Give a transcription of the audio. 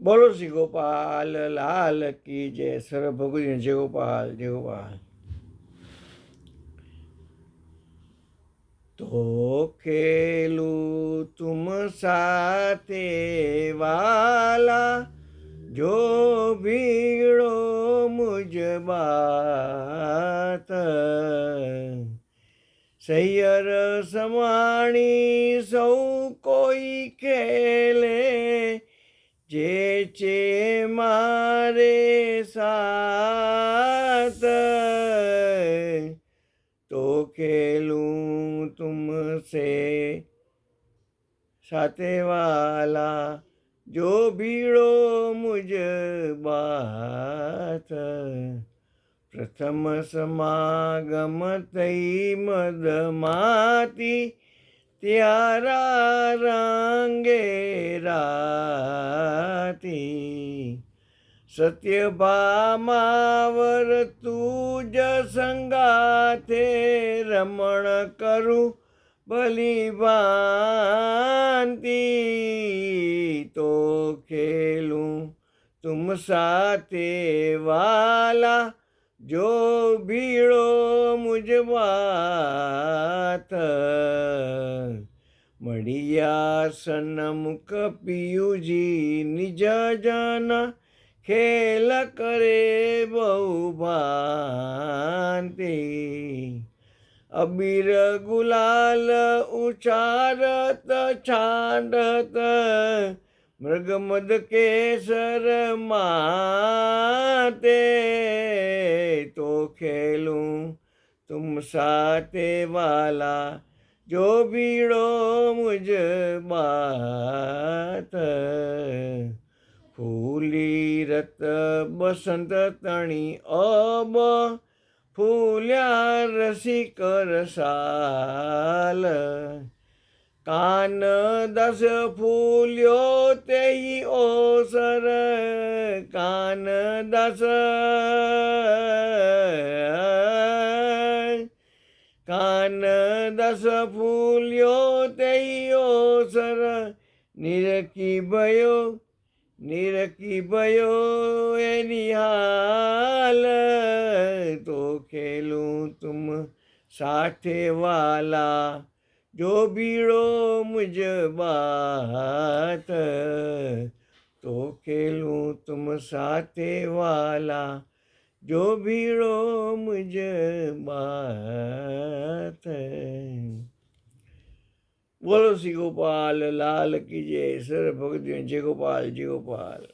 બોલો શ્રી ગોપાલ, લાલ કી જય, સર ભગવતી જય ગોપાલ જય ગોપાલ. તો ખેલું તુમ સાથે વાલા, જો ભીડો મુજ સૈયર સમાણી સૌ કોઈ ખેલે, જે છે મારે સાત તો ખેલું તુમસે સાથે વાલા જો ભીડો મુજ બાત પ્રથમ સમાગમ તઈ મદમાતી, ત્યારા રંગે રાતી. સત્યભામાવર તુજ સંગાથે રમણ કરું ભલી તો ખેલું તુમ સાથે વાલા, જો ભીડો મુજ સન્મુખ પિયુજી નિજ જન ખેલ કરે બહુ ભાંતિ અબીર ગુલાલ ઉચારત છાંડત મૃગમદ કેસર માતે તો ખેલું તુમ સાથે વાલા જો ભીડો મુજ બાત ફૂલી રત બસંત તણી અબ ફૂલ્યા રસિક રસાલ કાન દસ ફૂલ્યો તેઈ ઓસર કાન દસ કાન દસ ફૂલ્યો તૈયો સર નિરકી ભયો નિરકી ભયો એની હાલ. તો ખેલું તુમ સાથે વાલા, જો બીડો મુજ બાત. તો ખેલું તુમ સાથે વાલા જો ભીડો મુજ બાત બોલો શ્રી ગોપાલ લાલ કી જય સર ભગત જય ગોપાલ જય ગોપાલ